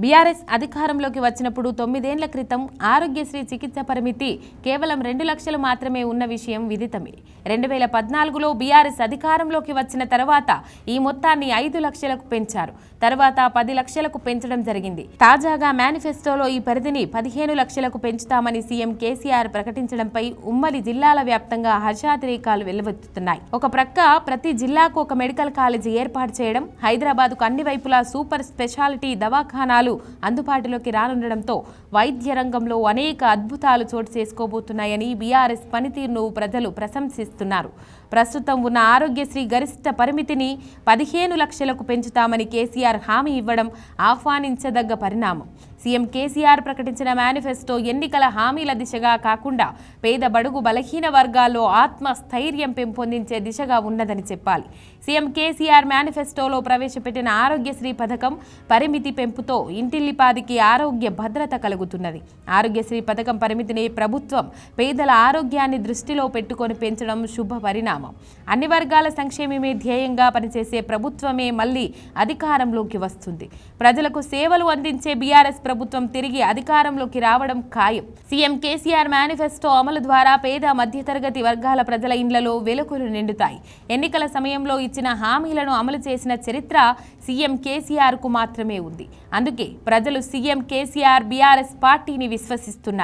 BRS అధికారంలోకి వచ్చినప్పుడు తొమ్మిదేండ్ల క్రితం ఆరోగ్యశ్రీ చికిత్స పరిమితి కేవలం రెండు లక్షలు మాత్రమే ఉన్న విషయం విదితమే. రెండు వేల పద్నాలుగులో బీఆర్ఎస్ అధికారంలోకి వచ్చిన తర్వాత ఈ మొత్తాన్ని ఐదు లక్షలకు పెంచారు. తర్వాత పది లక్షలకు పెంచడం జరిగింది. తాజాగా మేనిఫెస్టోలో ఈ పరిధిని పదిహేను లక్షలకు పెంచుతామని సీఎం కేసీఆర్ ప్రకటించడంపై ఉమ్మడి జిల్లాల వ్యాప్తంగా హర్షాతిరేకాలు వెల్లువెత్తుతున్నాయి ఒక ప్రక్క ప్రతి జిల్లాకు ఒక మెడికల్ కాలేజీ ఏర్పాటు చేయడం హైదరాబాద్కు అన్ని వైపులా సూపర్ స్పెషాలిటీ దవాఖానాలు అందుబాటులోకి రానుండడంతో వైద్య రంగంలో అనేక అద్భుతాలు చోటు చేసుకోబోతున్నాయని బీఆర్ఎస్ పనితీరును ప్రజలు ప్రశంసిస్తున్నారు. ప్రస్తుతం ఉన్న ఆరోగ్యశ్రీ గరిష్ట పరిమితిని పదిహేను లక్షలకు పెంచుతామని కేసీఆర్ హామీ ఇవ్వడం ఆహ్వానించదగ్గ పరిణామం. సీఎం కేసీఆర్ ప్రకటించిన మేనిఫెస్టో ఎన్నికల హామీల దిశగా కాకుండా పేద బడుగు బలహీన వర్గాల్లో ఆత్మస్థైర్యం పెంపొందించే దిశగా ఉన్నదని చెప్పాలి. సీఎం కేసీఆర్ మేనిఫెస్టోలో ప్రవేశపెట్టిన ఆరోగ్యశ్రీ పథకం పరిమితి పెంపుతో ఇంటిల్లిపాదికి ఆరోగ్య భద్రత కలుగుతున్నది. ఆరోగ్యశ్రీ పథకం పరిమితిని ప్రభుత్వం పేదల ఆరోగ్యాన్ని దృష్టిలో పెట్టుకొని పెంచడం శుభ పరిణామం. అన్ని వర్గాల సంక్షేమమే ధ్యేయంగా పనిచేసే ప్రభుత్వమే మళ్ళీ అధికారంలోకి వస్తుంది. ప్రజలకు సేవలు అందించే బీఆర్ఎస్ ప్రభుత్వం తిరిగి అధికారంలోకి రావడం ఖాయం. సీఎం కేసీఆర్ మేనిఫెస్టో అమలు ద్వారా పేద మధ్యతరగతి వర్గాల ప్రజల ఇండ్లలో వెలుగులు నిండుతాయి. ఎన్నికల సమయంలో ఇచ్చిన హామీలను అమలు చేసిన చరిత్ర సీఎం కేసీఆర్కు మాత్రమే ఉంది. అందుకే ప్రజలు సీఎం కేసీఆర్ బీఆర్ఎస్ పార్టీని విశ్వసిస్తున్నారు.